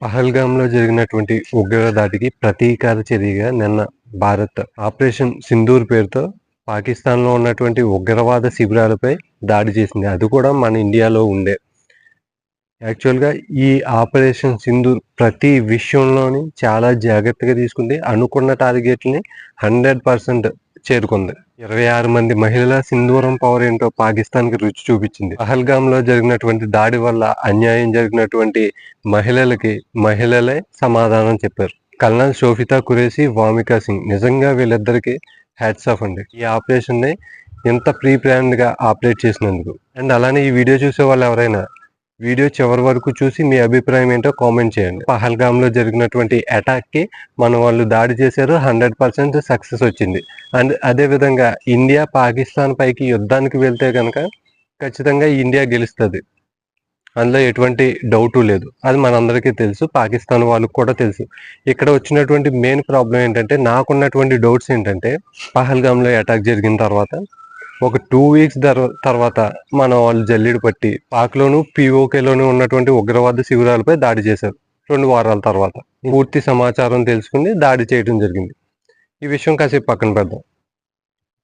పహల్గామ్లో జరిగినటువంటి ఉగ్ర దాటికి ప్రతీకార చర్యగా నిన్న భారత్ ఆపరేషన్ సింధూర్ పేరుతో పాకిస్తాన్లో ఉన్నటువంటి ఉగ్రవాద శిబిరాలపై దాడి చేసింది. అది కూడా మన ఇండియాలో ఉండే. యాక్చువల్గా ఈ ఆపరేషన్ సింధూర్ ప్రతి విషయంలోని చాలా జాగ్రత్తగా తీసుకుంది. అనుకున్న టార్గెట్ని హండ్రెడ్ పర్సెంట్ చేరుకుంది. ఇరవై ఆరు మంది మహిళల సింధూరం పవర్ ఏంటో పాకిస్తాన్కి రుచి చూపించింది. పహల్గామ్లో జరిగినటువంటి దాడి వల్ల అన్యాయం జరిగినటువంటి మహిళలకి మహిళలే సమాధానం చెప్పారు. కల్నల్ షోఫితా కురేసి వామికా సింగ్ నిజంగా వీళ్ళిద్దరికి హ్యాట్స్ ఆఫ్ అండి. ఈ ఆపరేషన్ని ఇంత ప్రీ ప్లాన్డ్గా ఆపరేట్ చేసినందుకు. అండ్ అలానే ఈ వీడియో చూసే వాళ్ళు ఎవరైనా వీడియో చివరి వరకు చూసి మీ అభిప్రాయం ఏంటో కామెంట్ చేయండి. పహల్గామ్లో జరిగినటువంటి అటాక్కి మన వాళ్ళు దాడి చేశారు హండ్రెడ్ పర్సెంట్ సక్సెస్ వచ్చింది. అండ్ అదే విధంగా ఇండియా పాకిస్తాన్ పైకి యుద్ధానికి వెళ్తే కనుక ఖచ్చితంగా ఇండియా గెలుస్తుంది. అందులో ఎటువంటి డౌటు లేదు. అది మనందరికీ తెలుసు పాకిస్తాన్ వాళ్ళకు కూడా తెలుసు. ఇక్కడ వచ్చినటువంటి మెయిన్ ప్రాబ్లం ఏంటంటే నాకున్నటువంటి డౌట్స్ ఏంటంటే పహల్గామ్లో అటాక్ జరిగిన తర్వాత ఒక టూ వీక్స్ తర్వాత మన వాళ్ళు జల్లిడి పట్టి పాక్లోను పిఓకేలోను ఉన్నటువంటి ఉగ్రవాద శిబిరాలపై దాడి చేశారు. రెండు వారాల తర్వాత. పూర్తి సమాచారం తెలుసుకుని దాడి చేయడం జరిగింది. ఈ విషయం కాసేపు పక్కన పెడదాం.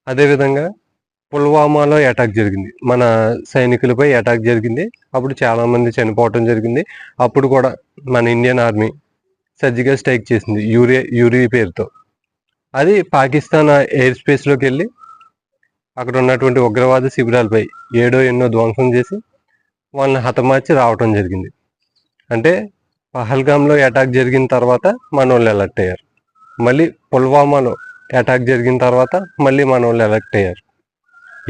అదేవిధంగా పుల్వామాలో అటాక్ జరిగింది. మన సైనికులపై అటాక్ జరిగింది. అప్పుడు చాలామంది చనిపోవటం జరిగింది. అప్పుడు కూడా మన ఇండియన్ ఆర్మీ సర్జికల్ స్ట్రైక్ చేసింది. యూరియా యూరి పేరుతో. అది పాకిస్తాన్ ఎయిర్ స్పేస్లోకి వెళ్ళి అక్కడ ఉన్నటువంటి ఉగ్రవాద శిబిరాలపై ఏడో ఎన్నో ధ్వంసం చేసి వాళ్ళని హతమార్చి రావటం జరిగింది. అంటే పహల్గామ్లో అటాక్ జరిగిన తర్వాత మన వాళ్ళు ఎలక్ట్ అయ్యారు. మళ్ళీ పుల్వామాలో అటాక్ జరిగిన తర్వాత మళ్ళీ మన వాళ్ళు ఎలక్ట్ అయ్యారు.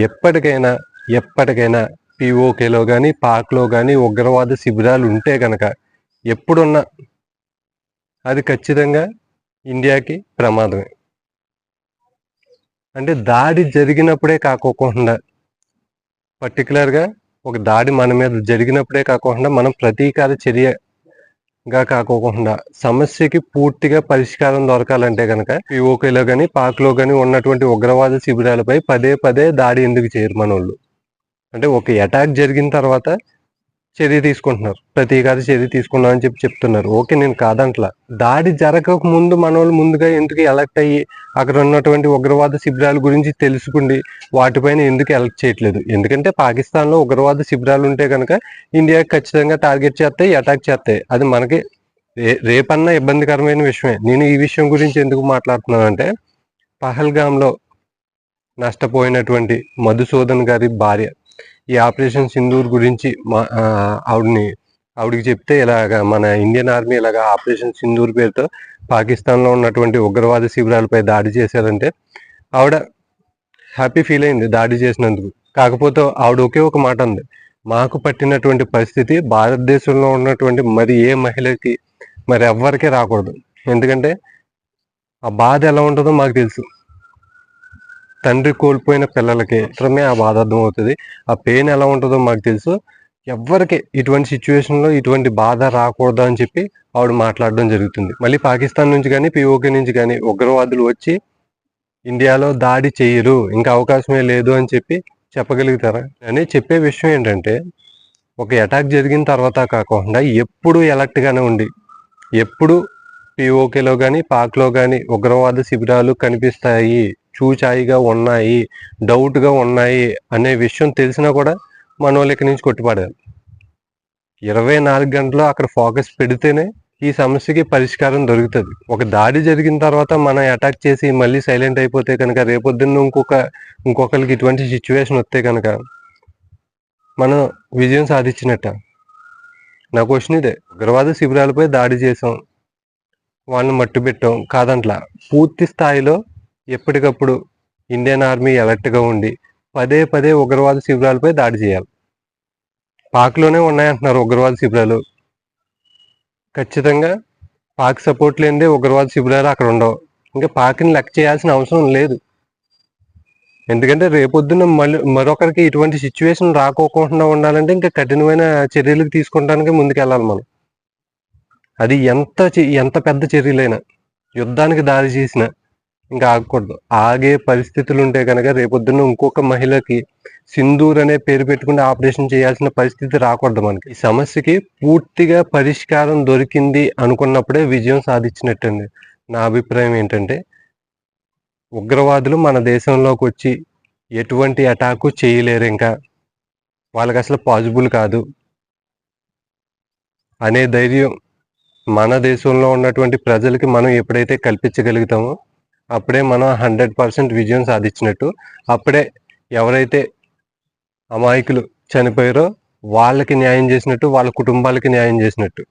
ఎప్పటికైనా ఎప్పటికైనా పిఓకేలో కానీ పాక్లో కానీ ఉగ్రవాద శిబిరాలు ఉంటే కనుక ఎప్పుడున్నా అది ఖచ్చితంగా ఇండియాకి ప్రమాదమే. అంటే దాడి జరిగినప్పుడే కాకోకుండా పర్టికులర్గా ఒక దాడి మన మీద జరిగినప్పుడే కాకుండా మనం ప్రతీకార చర్యగా కాకోకుండా సమస్యకి పూర్తిగా పరిష్కారం దొరకాలంటే కనుక పిఓకేలో కానీ పాక్లో కానీ ఉన్నటువంటి ఉగ్రవాద శిబిరాలపై పదే పదే దాడి ఎందుకు చేయరు మన వాళ్ళు అంటే ఒక అటాక్ జరిగిన తర్వాత చర్య తీసుకుంటున్నారు. ప్రతీకార చర్య తీసుకున్నాం అని చెప్పి చెప్తున్నారు. ఓకే నేను కాదంట్లా. దాడి జరగక ముందు మన వాళ్ళు ముందుగా ఎందుకు ఎలక్ట్ అయ్యి అక్కడ ఉన్నటువంటి ఉగ్రవాద శిబిరాల గురించి తెలుసుకుండి వాటిపైన ఎందుకు ఎలక్ట్ చేయట్లేదు? ఎందుకంటే పాకిస్తాన్లో ఉగ్రవాద శిబిరాలు ఉంటే కనుక ఇండియాకి ఖచ్చితంగా టార్గెట్ చేస్తాయి అటాక్ చేస్తాయి. అది మనకి రే రేపన్నా ఇబ్బందికరమైన విషయమే. నేను ఈ విషయం గురించి ఎందుకు మాట్లాడుతున్నానంటే పహల్గామ్లో నష్టపోయినటువంటి మధుసూదన్ గారి భార్య ఈ ఆపరేషన్ సింధూర్ గురించి మా ఆవిడని ఆవిడకి చెప్తే ఇలాగ మన ఇండియన్ ఆర్మీ ఇలాగ ఆపరేషన్ సింధూర్ పేరుతో పాకిస్తాన్లో ఉన్నటువంటి ఉగ్రవాద శిబిరాలపై దాడి చేశారంటే ఆవిడ హ్యాపీ ఫీల్ అయింది దాడి చేసినందుకు. కాకపోతే ఆవిడ ఒకే ఒక మాట ఉంది మాకు పట్టినటువంటి పరిస్థితి భారతదేశంలో ఉన్నటువంటి మరి ఏ మహిళకి మరి ఎవ్వరికీ రాకూడదు. ఎందుకంటే ఆ బాధ ఎలా ఉంటుందో మాకు తెలుసు. తండ్రి కోల్పోయిన పిల్లలకి మాత్రమే ఆ బాధ అర్థమవుతుంది. ఆ పెయిన్ ఎలా ఉంటుందో మాకు తెలుసు. ఎవ్వరికి ఇటువంటి సిచ్యువేషన్లో ఇటువంటి బాధ రాకూడదు అని చెప్పి ఆవిడ మాట్లాడడం జరుగుతుంది. మళ్ళీ పాకిస్తాన్ నుంచి కానీ పిఓకే నుంచి కానీ ఉగ్రవాదులు వచ్చి ఇండియాలో దాడి చేయరు. ఇంకా అవకాశమే లేదు అని చెప్పి చెప్పగలుగుతారా? అని చెప్పే విషయం ఏంటంటే ఒక అటాక్ జరిగిన తర్వాత కాకుండా ఎప్పుడు ఎలర్ట్గానే ఉండి ఎప్పుడు పిఓకేలో కానీ పాక్లో కానీ ఉగ్రవాద శిబిరాలు కనిపిస్తాయి. చూచాయిగా ఉన్నాయి డౌట్గా ఉన్నాయి అనే విషయం తెలిసినా కూడా మన వాళ్ళు ఇక్కడి నుంచి కొట్టిపడాలి ఇరవై నాలుగు గంటలు అక్కడ ఫోకస్ పెడితేనే ఈ సమస్యకి పరిష్కారం దొరుకుతుంది. ఒక దాడి జరిగిన తర్వాత మనం అటాక్ చేసి మళ్ళీ సైలెంట్ అయిపోతే కనుక రేపొద్దున్న ఇంకొక ఇంకొకరికి ఇటువంటి సిచ్యువేషన్ వస్తే కనుక మనం విజయం సాధించినట్ట. నా క్వశ్చన్ ఇదే. ఉగ్రవాద శిబిరాలపై దాడి చేసాం వాళ్ళని మట్టు పెట్టాం కాదంట్లా. పూర్తి స్థాయిలో ఎప్పటికప్పుడు ఇండియన్ ఆర్మీ అలర్ట్గా ఉండి పదే పదే ఉగ్రవాద శిబిరాలపై దాడి చేయాలి. పాక్లోనే ఉన్నాయంటున్నారు ఉగ్రవాద శిబిరాలు. ఖచ్చితంగా పాక్ సపోర్ట్ లేనిదే ఉగ్రవాద శిబిరాలు అక్కడ ఉండవు. ఇంకా పాక్ని లెక్క చేయాల్సిన అవసరం లేదు. ఎందుకంటే రేపొద్దున మళ్ళీ మరొకరికి ఇటువంటి సిచ్యువేషన్ రాకోకుండా ఉండాలంటే ఇంకా కఠినమైన చర్యలకు తీసుకుంటానికి ముందుకెళ్ళాలి మనం. అది ఎంత ఎంత పెద్ద చర్యలైనా యుద్ధానికి దారి చేసిన ఇంకా ఆగకూడదు. ఆగే పరిస్థితులు ఉంటే కనుక రేపొద్దున్న ఇంకొక మహిళకి సింధూర్ అనే పేరు పెట్టుకుని ఆపరేషన్ చేయాల్సిన పరిస్థితి రాకూడదు మనకి. ఈ సమస్యకి పూర్తిగా పరిష్కారం దొరికింది అనుకున్నప్పుడే విజయం సాధించినట్టండి. నా అభిప్రాయం ఏంటంటే ఉగ్రవాదులు మన దేశంలోకి వచ్చి ఎటువంటి అటాకు చేయలేరు ఇంకా. వాళ్ళకి అసలు పాసిబుల్ కాదు. అనే ధైర్యం మన దేశంలో ఉన్నటువంటి ప్రజలకి మనం ఎప్పుడైతే కల్పించగలుగుతామో అప్పుడే మనం హండ్రెడ్ పర్సెంట్ విజయం సాధించినట్టు అప్పుడే ఎవరైతే అమాయకులు చనిపోయారో వాళ్ళకి న్యాయం చేసినట్టు వాళ్ళ కుటుంబాలకి న్యాయం చేసినట్టు.